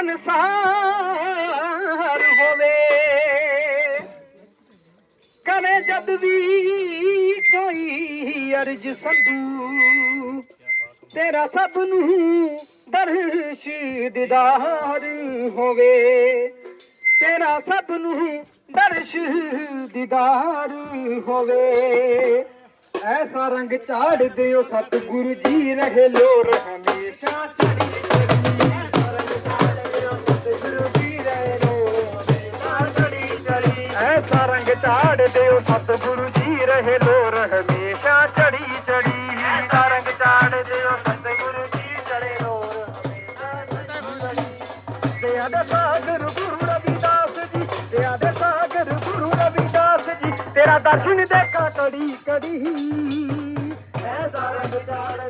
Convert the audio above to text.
ਸੰਸਾਰ ਹੋਵੇ। ਕਰੇ ਜਦ ਵੀ ਕੋਈ ਅਰਜ ਸੰਦੂ ਤੇਰਾ ਸਭ ਨੂੰ ਦਰਸ਼ ਦੀਦਾਰ ਹੋਵੇ। ਤੇਰਾ ਸਭ ਨੂੰ ਦਰਸ਼ ਦੀਦਾਰ ਹੋਵੇ। ਐਸਾ ਰੰਗ ਚਾੜ ਦਿਓ ਸਤਿਗੁਰੂ ਜੀ, ਰਹੇ ਲੋ ਹਮੇਸ਼ਾ ਚੜੀ ਚਾੜਦੇ ਹੋ ਸਤਿਗੁਰੂ ਜੀ ਰਹੇ ਲੋਰ ਹਮੇਸ਼ਾ ਚੜੀ ਚੜੀ। ਸਾਰੰਗ ਚਾੜਦੇ ਹੋ ਸਤਿਗੁਰੂ ਜੀ ਚੜੇ ਲੋਰ ਹਮੇਸ਼ਾ ਚੜੀ ਚੜੀ। ਤੇ ਆਦਾ ਸਾਗਰ ਗੁਰੂ ਤੇਰਾ ਦਰਸ਼ਨ ਦੇਖਾ ਕੜੀ ਕੜੀ। ਐ ਸਾਰਾ ਵਿਚਾਰ